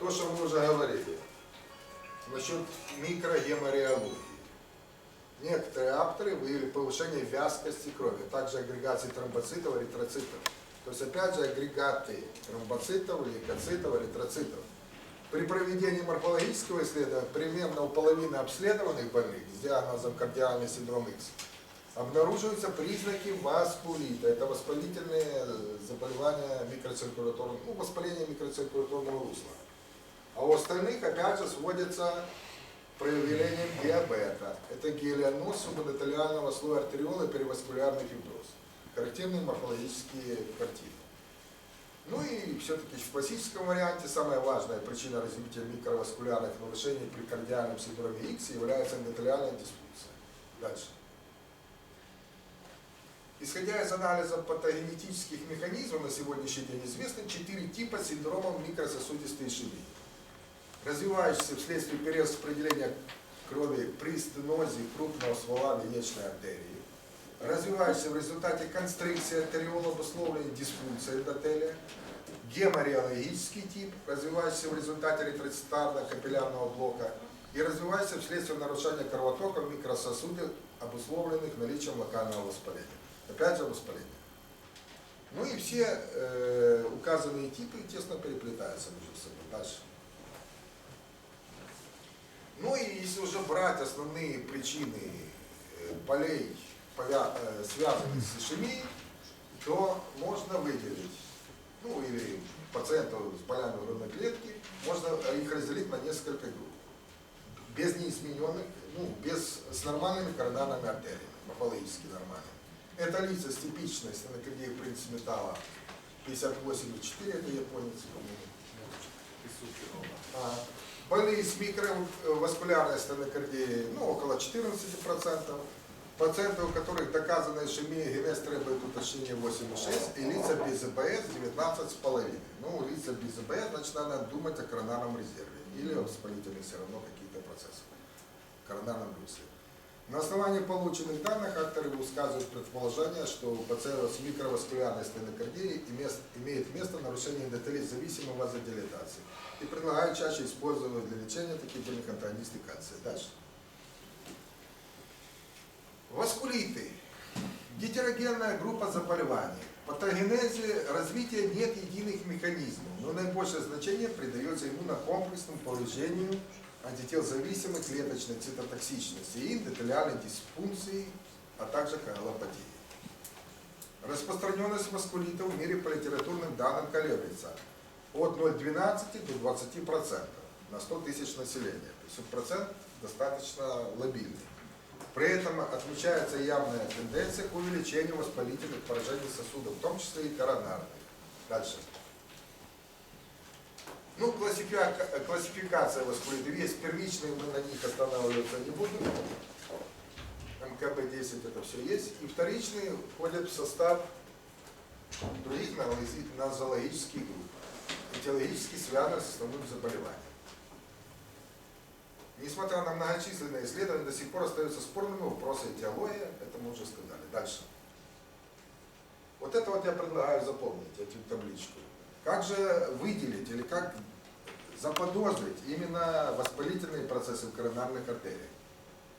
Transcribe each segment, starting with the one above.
то, что мы уже говорили, насчет микрогемореологии. Некоторые авторы выявили повышение вязкости крови, также агрегации тромбоцитов, эритроцитов. То есть опять же агрегаты тромбоцитов, лейкоцитов, эритроцитов. При проведении морфологического исследования примерно у половины обследованных больных с диагнозом кардиальный синдром X обнаруживаются признаки васкулита. Это воспалительные заболевания микроциркуляторного, ну, воспаление микроциркуляторного русла. А у остальных опять же сводятся проявлением диабета. Это гелионоз субэндотелиального слоя артериола и переваскулярный фиброз. Характерные морфологические картины. Ну и все-таки в классическом варианте самая важная причина развития микроваскулярных нарушений при кардиальном синдроме X является эндотелиальная дисфункция. Дальше. Исходя из анализа патогенетических механизмов на сегодняшний день известны четыре типа синдромов микрососудистой ишемии. Развивающийся вследствие перераспределения крови при стенозе крупного ствола яичной артерии. Развивающийся в результате констрикции артериола обусловленной дисфункцией эндотелия. Гемореологический тип, развивающийся в результате ретроцитарно-капиллярного блока. И развивающийся вследствие нарушения кровотока в микрососуде, обусловленных наличием локального воспаления. Опять же воспаление. Ну и все э, указанные типы тесно переплетаются между собой. Дальше. Ну и если уже брать основные причины э, болей, повя- э, связанных с ишемией, то можно выделить, ну или пациентов с болями грудной клетки, можно их разделить на несколько групп. Без неизмененных, ну, без, с нормальными коронарными артериями, морфологически нормальными. Это лица с типичной стенокардией принц металла 58,4, это японец, по-моему. А, Больные с микроваскулярной стенокардией, ну, около 14%. Пациенты, у которых доказана ишемия, генез требует уточнения 8,6, и лица без ИБС 19,5. Ну, лица без ИБС, значит, надо думать о коронарном резерве. Или о воспалительных все равно какие-то процессы. в Коронарном люсе. На основании полученных данных авторы высказывают предположение, что у пациентов с микроваскулярной стенокардией имеет место нарушение эндотелии зависимой вазодилатации и предлагают чаще использовать для лечения таких больных антагонисты кальция. Дальше. Васкулиты. Гетерогенная группа заболеваний. В патогенезе развития нет единых механизмов, но наибольшее значение придается иммунокомплексному повреждению антителзависимой клеточной цитотоксичности и эндотелиальной дисфункции, а также коагулопатии. Распространенность васкулитов в мире по литературным данным колеблется от 0,12 до 20% на 100 тысяч населения. То есть процент достаточно лобильный. При этом отмечается явная тенденция к увеличению воспалительных поражений сосудов, в том числе и коронарных. Дальше. Ну, классифика- классификация васкулитов есть первичные, мы на них останавливаться не будем. МКБ-10 это все есть. И вторичные входят в состав других нозологи- нозологических групп, этиологически связанных с основным заболеванием. Несмотря на многочисленные исследования, до сих пор остаются спорными вопросы этиологии, это мы уже сказали. Дальше. Вот это вот я предлагаю запомнить, эту табличку. Как же выделить или как заподозрить именно воспалительные процессы в коронарных артериях?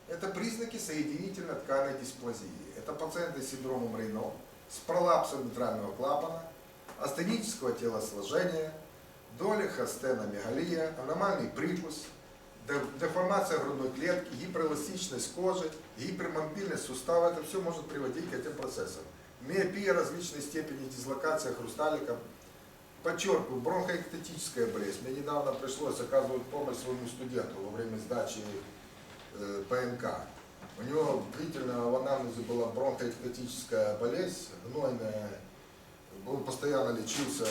Это признаки соединительно-тканной дисплазии. Это пациенты с синдромом Рейно, с пролапсом митрального клапана, астенического телосложения, доля хостеномегалия, аномальный прикус, де- деформация грудной клетки, гиперэластичность кожи, гипермобильность сустава. Это все может приводить к этим процессам. Миопия различной степени дислокация хрусталика. Подчеркиваю, бронхоэктетическая болезнь. Мне недавно пришлось оказывать помощь своему студенту во время сдачи э, ПНК. У него длительно в анамнезе была бронхоэктетическая болезнь, гнойная. Он постоянно лечился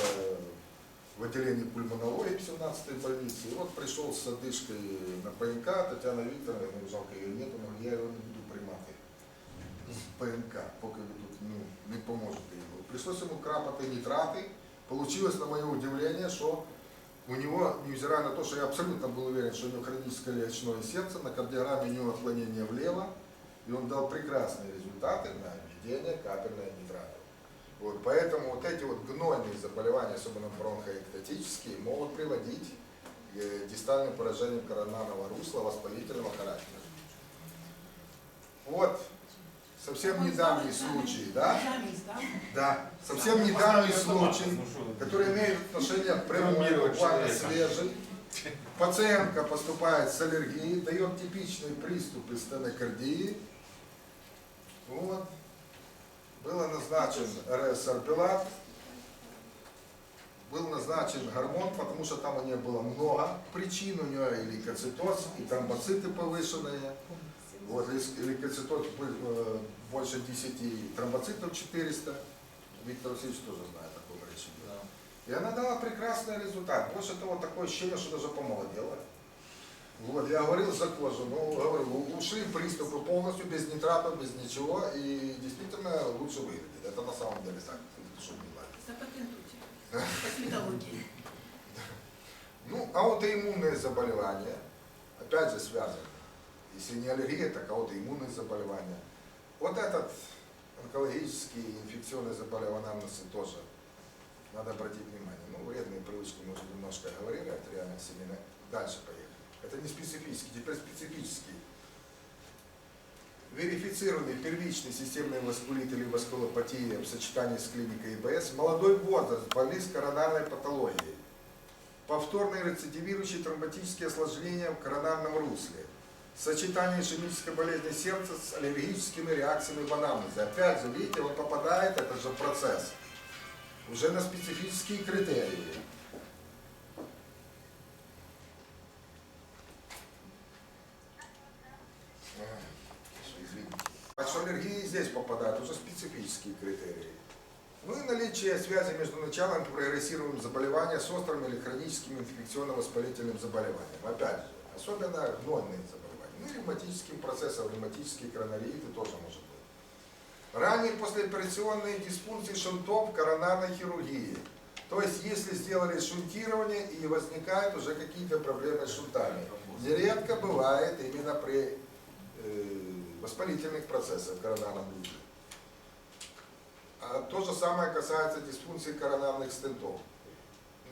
в отделении пульмонологии в 17-й больнице. И вот пришел с одышкой на ПНК, Татьяна Викторовна, ну, жалко ее нет, говорит, я его не буду приймати з ПНК, поки ви тут ну, не поможете йому. Пришлось ему крапати нитраты. Получилось, на мое удивление, что у него, невзирая на то, что я абсолютно был уверен, что у него хроническое лечное сердце, на кардиограмме у него отклонение влево, и он дал прекрасные результаты на введение капельной нитраты. Вот, поэтому вот эти вот гнойные заболевания, особенно бронхоэктатические, могут приводить э, дистальным поражением коронарного русла воспалительного характера. Вот, совсем недавний случай, да? Да? Совсем недавний случай, который имеет отношение к прямому, буквально свежий. Пациентка поступает с аллергией, дает типичные приступы стенокардии. Вот. Было назначен РС-арпилат, был назначен гормон, потому что там у нее было много причин, у нее и лейкоцитоз, и тромбоциты повышенные. Вот, был, э, больше 10, тромбоцитов 400. Виктор Васильевич тоже знает о таком речи. идет. И она дала прекрасный результат. Больше того, такое ощущение, что даже помолодела. Вот, я говорил за кожу, ну, говорю, ушли приступы полностью, без нитратов, без ничего, и действительно лучше выглядит. Это на самом деле так, чтобы не лазить. Запатентуйте. Косметологии. Ну, аутоиммунные заболевания, опять же, связаны. Если не аллергия, так аутоиммунные заболевания. Вот этот онкологический инфекционный заболевания анамнезы тоже надо обратить внимание. Ну, вредные привычки мы уже немножко говорили, артериальная семена. Дальше поехали. Это не специфический, теперь специфический. Верифицированный первичный системный васкулит или васкулопатия в сочетании с клиникой ИБС, молодой возраст, больны с коронарной патологией, повторные рецидивирующие тромботические осложнения в коронарном русле, сочетание ишемической болезни сердца с аллергическими реакциями в анамнезе. Опять же, видите, он попадает, это же процесс, уже на специфические критерии. Так что аллергии здесь попадают уже специфические критерии. Ну и наличие связи между началом прогрессируемого заболевания с острым или хроническим инфекционно-воспалительным заболеванием. Опять же, особенно гнойные заболевания. Ну и ревматическим процессом, ревматические коронарииты тоже может быть. Ранее послеоперационные дисфункции шунтов коронарной хирургии. То есть, если сделали шунтирование и возникают уже какие-то проблемы с шунтами. Нередко бывает именно при э, воспалительных процессах в коронарном узле. А то же самое касается дисфункции коронарных стентов.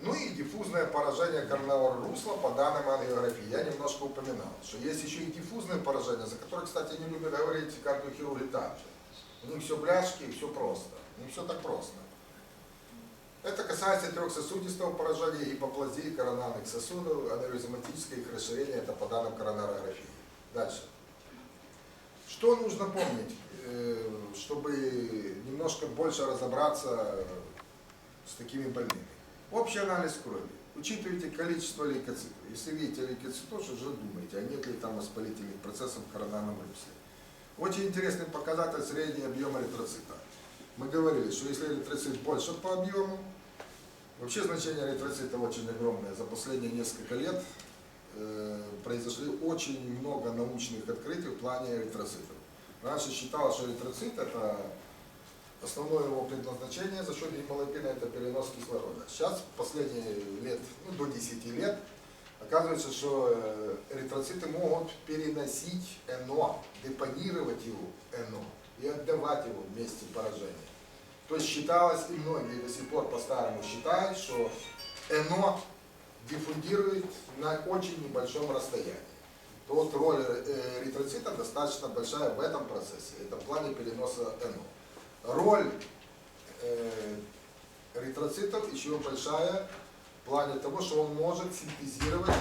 Ну и диффузное поражение коронарного русла по данным ангиографии. Я немножко упоминал, что есть еще и диффузное поражение, за которое, кстати, не любят говорить кардиохирурги также. У них все бляшки и все просто. Не все так просто. Это касается трехсосудистого поражения, гипоплазии коронарных сосудов, аневризматическое их расширение, это по данным коронарографии. Дальше. Что нужно помнить, э, чтобы немножко больше разобраться с такими больными? Общий анализ крови. Учитывайте количество лейкоцитов. Если видите лейкоцитоз, уже думайте, а нет ли там воспалительных процессов в коронарном русле. Очень интересный показатель средний объем эритроцита. Мы говорили, что если эритроцит больше по объему, вообще значение эритроцита очень огромное. За последние несколько лет э, произошли очень много научных открытий в плане эритроцитов. Раньше считалось, что эритроцит это основное его предназначение за счет гемоглобина это перенос кислорода. Сейчас последние лет, ну до 10 лет, оказывается, что э, эритроциты могут переносить НО, депонировать его НО и отдавать его месте поражения. То есть считалось, и многие до сих пор по-старому считают, что НО диффундирует на очень небольшом расстоянии. То вот роль э, эритроцита достаточно большая в этом процессе, это в плане переноса НО. Роль э, эритроцитов еще большая в плане того, что он может синтезировать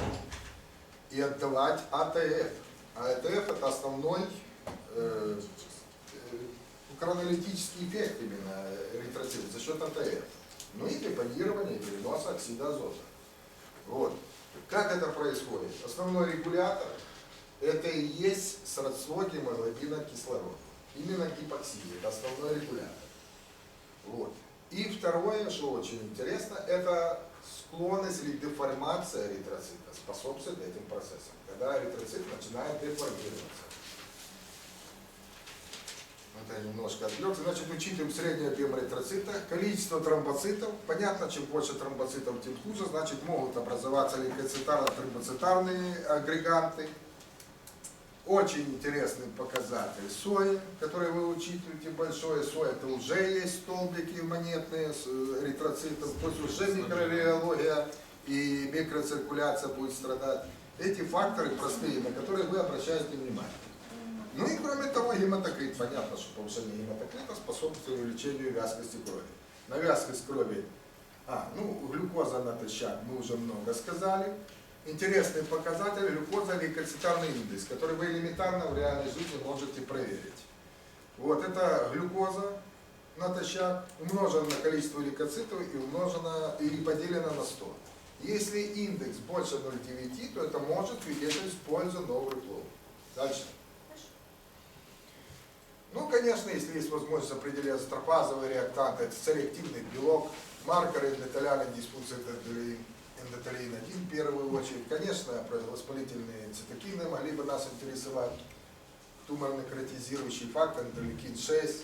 и отдавать АТФ. А АТФ это основной э, э, коронолитический эффект именно эритроцита за счет АТФ. Ну и депонирование и перенос оксида азота. Вот. Как это происходит? Основной регулятор это и есть сродство гемоглобина к кислороду. Именно гипоксия, это основной регулятор. Вот. И второе, что очень интересно, это склонность или деформация эритроцита способствует этим процессам. Когда эритроцит начинает деформироваться. Это немножко отвлекся. Значит, учитываем средний объем эритроцита, количество тромбоцитов. Понятно, чем больше тромбоцитов, тем хуже. Значит, могут образоваться лейкоцитарно-тромбоцитарные агрегаты. Очень интересный показатель сои, который вы учитываете большое. Соя это уже есть столбики монетные э, эритроцитов, то есть уже микробиология и микроциркуляция будет страдать. Эти факторы простые, на которые вы обращаете внимание. Ну и кроме того, гематокрит. Понятно, что повышение гематокрита способствует увеличению вязкости крови. На вязкость крови, а, ну, глюкоза натощак, мы уже много сказали. Интересный показатель глюкоза лейкоцитарный индекс, который вы элементарно в реальной жизни можете проверить. Вот это глюкоза натощак умножена на количество лейкоцитов и умножена или поделена на 100. Если индекс больше 0,9, то это может свидетельствовать в пользу новых плод. Дальше. Ну, конечно, если есть возможность определять астрофазовые реактанты, это целеактивный белок, маркеры эндотелиальной дисфункции эндотелин, эндотелин-1 в первую очередь. Конечно, воспалительные цитокины могли бы нас интересовать, туморно-некротизирующий фактор, интерлейкин-6,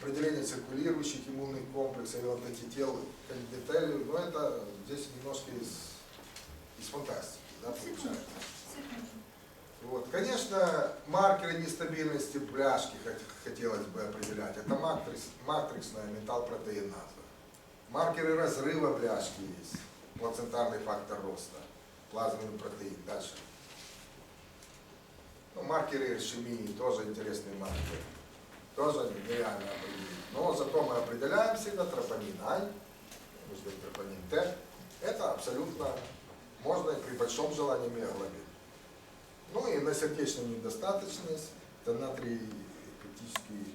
определение циркулирующих иммунных комплексов, или антител к эндотелию, но это здесь немножко из, из фантастики, да, получается. Вот. Конечно, маркеры нестабильности бляшки хот- хотелось бы определять. Это матрикс, матриксная металлпротеиназа. Маркеры разрыва бляшки есть. Плацентарный фактор роста. Плазменный протеин. Дальше. Ну, маркеры ишемии тоже интересные маркеры. Тоже нереально определить. Но зато мы определяем всегда тропонин I, может быть тропонин Т. Это абсолютно можно при большом желании миоглобин. Ну и на сердечную недостаточность, это натрий пептический,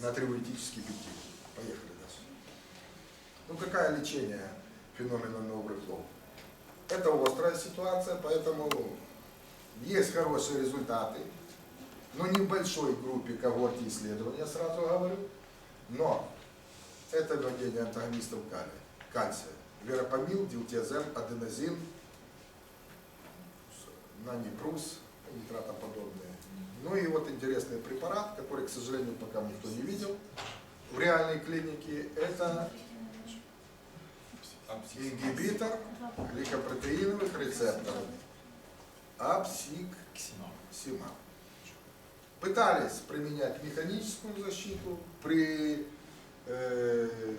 натриуретический пептид. Поехали дальше. Ну какое лечение феномена новых флоу? Это острая ситуация, поэтому есть хорошие результаты, но не в большой группе когорте исследования, сразу говорю, но это введение антагонистов калия, кальция, веропамил, дилтиазем, аденозин, нанипрус, нитратоподобные. Ну и вот интересный препарат, который, к сожалению, пока никто не видел в реальной клинике, это ингибитор гликопротеиновых рецепторов апсиксимаб. Пытались применять механическую защиту при, э,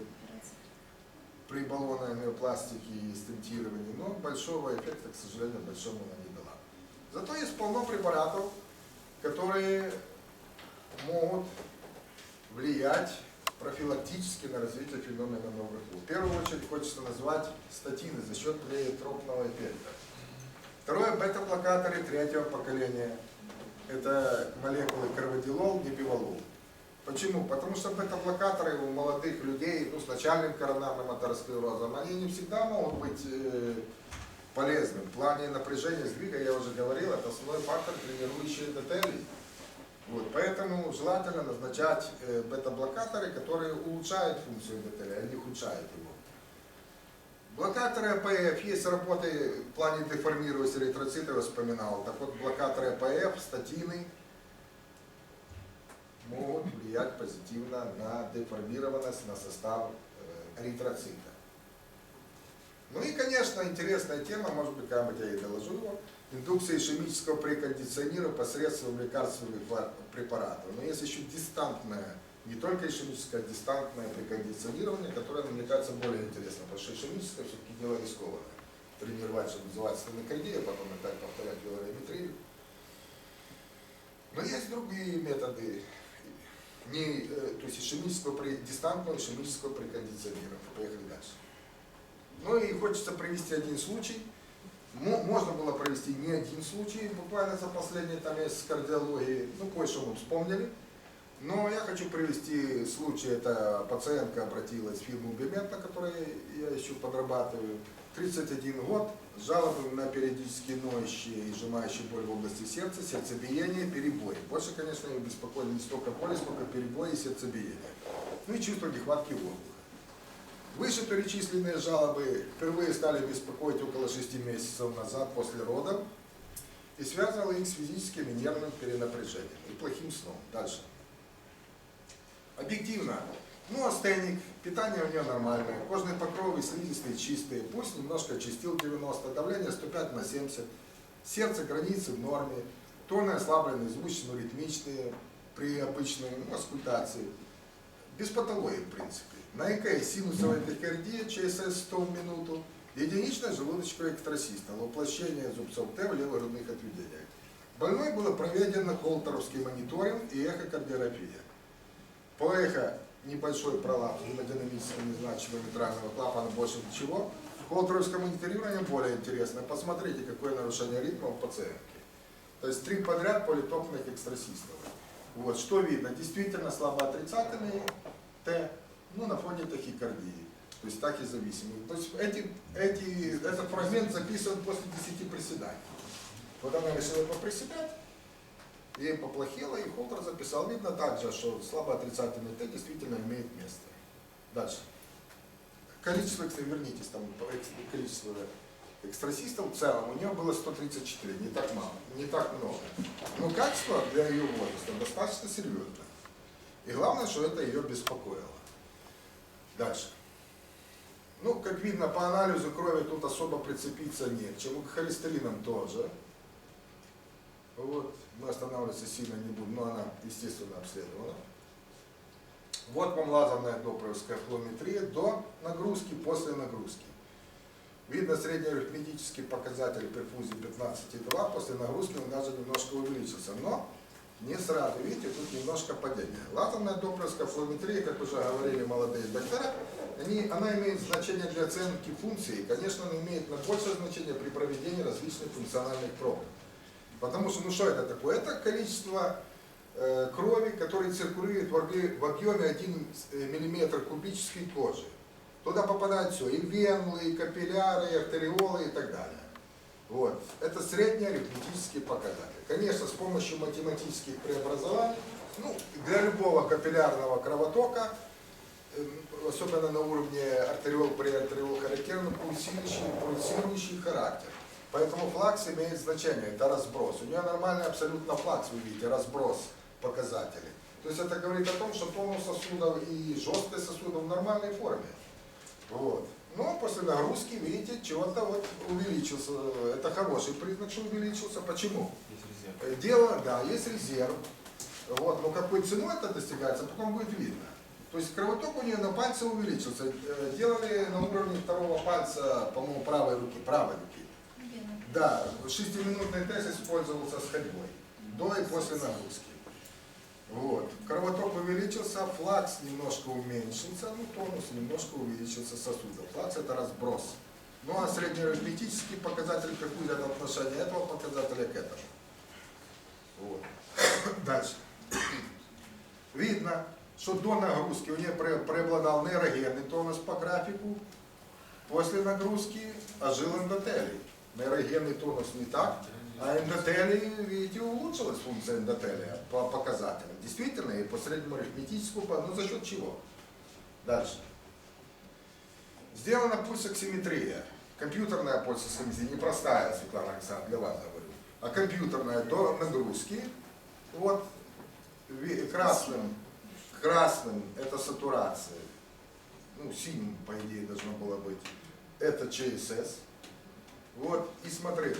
при баллонной миопластике и стентировании, но большого эффекта, к сожалению, большого она не дала. Зато есть полно препаратов, которые могут влиять профилактически на развитие феномена новых лук. В первую очередь хочется назвать статины за счет плеотропного эффекта. Второе, бета-блокаторы третьего поколения. Это молекулы карвадилол, непивалол. Почему? Потому что бета-блокаторы у молодых людей ну, с начальным коронарным атеросклерозом, они не всегда могут быть э, полезны. В плане напряжения сдвига, я уже говорил, это основной фактор, тренирующий эндотелий. Вот, поэтому желательно назначать э, бета-блокаторы, которые улучшают функцию эндотелия, а не ухудшают его. Блокаторы АПФ, есть работы в плане эритроцитов, я вспоминал. Так вот, блокаторы АПФ, статины могут влиять позитивно на деформированность, на состав э, эритроцита. Ну и, конечно, интересная тема, может быть, когда-нибудь я и доложу его, индукция ишемического прекондиционирования посредством лекарственных препаратов. Но есть еще дистантное, не только ишемическое, а дистантное прекондиционирование, которое, мне кажется, более интересно, потому что ишемическое все-таки дело рискованное. Тренировать, что называется, стенокардия, потом опять повторять велориметрию. Но есть другие методы, не, э, то есть ишемического, дистантного ишемического прекондиционирования. Поехали дальше. Ну и хочется привести один случай. Мо- Можно было провести не один случай, буквально за последние там месяц кардиологии, ну кое-что мы вспомнили. Но я хочу привести случай, это пациентка обратилась в фирму Бимет, на которой я еще подрабатываю. 31 год, с жалобами на периодически ноющие и сжимающие боль в области сердца, сердцебиение, перебои. Больше, конечно, ее беспокоили не столько боли, сколько перебои и сердцебиение. Ну и чувство нехватки воздуха. Выше перечисленные жалобы впервые стали беспокоить около 6 месяцев назад после родов и связывало их с физическим и нервным перенапряжением и плохим сном. Дальше. Объективно. Ну, астеник, питание у нее нормальное, кожные покровы слизистые, чистые, пусть немножко очистил 90, давление 105 на 70, сердце границы в норме, тоны ослабленные, звучно ритмичные при обычной ну, аскультации. Без патологии, в принципе. На ЭК синусовая тахикардия, ЧСС 100 в минуту, Единичное желудочковое экстрасистол, воплощение зубцов Т в левогрудных отведениях. Больной было проведен холтеровский мониторинг и эхокардиография. По эхо небольшой пролапс гемодинамически незначимого митрального клапана, больше ничего. Холтеровское мониторирование более интересно. Посмотрите, какое нарушение ритма у пациентки. То есть три подряд политопных экстрасистолов. Вот, что видно? Действительно слабо отрицательный Т, ну, на фоне тахикардии. То есть так и зависимый. То есть эти, эти, этот фрагмент записан после 10 приседаний. Вот она решила поприседать, ей поплохело, и Холтер записал. Видно также, что слабо отрицательный Т действительно имеет место. Дальше. Количество, вернитесь, там количество экстрасистов в целом у нее было 134, не так мало, не так много. Но качество для ее возраста достаточно серьезное. И главное, что это ее беспокоило. Дальше. Ну, как видно, по анализу крови тут особо прицепиться не к чему, к холестеринам тоже. Вот, мы останавливаться сильно не будем, но она, естественно, обследована. Вот вам лазерная доплеровская флометрия до нагрузки, после нагрузки. Видно среднеарифметический показатель перфузии 15,2, после нагрузки он даже немножко увеличился, но не сразу, видите, тут немножко падение. Лазерная доплеровская флометрия, как уже говорили молодые доктора, они, она имеет значение для оценки функции, и, конечно, она имеет на большее значение при проведении различных функциональных проб. Потому что, ну что это такое? Это количество э, крови, который циркулирует в объеме, в объеме 1 мм кубической кожи. Туда попадает все, и венлы, и капилляры, и артериолы и так далее. Вот. Это средний арифметический показатель. Конечно, с помощью математических преобразований, ну, для любого капиллярного кровотока, э, особенно на уровне артериол при артериол характерно пульсирующий, пульсирующий характер. Поэтому флакс имеет значение, это разброс. У нее нормальный абсолютно флакс, вы видите, разброс показателей. То есть это говорит о том, что тонус сосудов и жесткость сосудов в нормальной форме. Вот. Но после нагрузки, видите, чего-то вот увеличился. Это хороший признак, что увеличился. Почему? Э, Дело, да, есть резерв. Вот, но какой ценой это достигается, потом будет видно. То есть кровоток у нее на пальце увеличился. Э, Делали на уровне второго пальца, по-моему, правой руки, правой руки. Да, шестиминутный тест использовался с ходьбой. До и после нагрузки. Увеличился, флакс немножко уменьшился, ну тонус немножко увеличился сосудов. Флакс это разброс. Ну а среднеарифметический показатель какой это отношение этого показателя к этому. Вот. Дальше. Видно, что до нагрузки у нее пре- преобладал нейрогенный тонус по графику, после нагрузки ожил эндотелий. Нейрогенный тонус не так, а эндотелий, видите, улучшилась функция эндотелия по показателям. Действительно, и по среднему арифметическому, по- ну за счет чего? Дальше. Сделана пульсоксиметрия. Компьютерная пульсоксиметрия, не простая, Светлана Александровна, для вас говорю, а компьютерная до нагрузки. Вот красным, красным это сатурация. Ну, синим, по идее, должно было быть. Это ЧСС. Вот, и смотрите,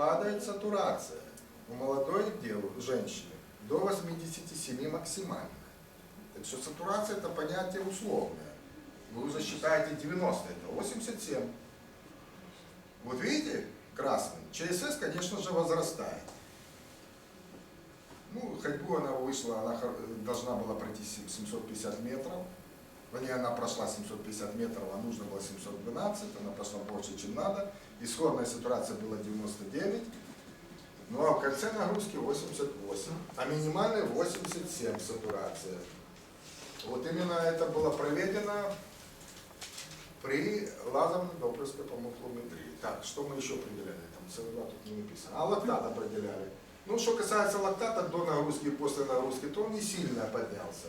падает сатурация у молодой дев, женщины до 87 максимальных. Так что сатурация это понятие условное. Вы уже считаете 90, это 87. Вот видите, красным. ЧСС, конечно же, возрастает. Ну, ходьбу она вышла, она должна была пройти сем- 750 метров. В ней она прошла 750 метров, а нужно было 712, она прошла больше, чем надо. Исходная сатурация была 99, ну а в конце нагрузки 88, а минимальная 87 сатурация. Вот именно это было проведено при лазерной доплерской помофлометрии. Так, что мы еще определяли? Там СО2 тут не написано. А лактат определяли. Ну, что касается лактата до нагрузки и после нагрузки, то он не сильно поднялся.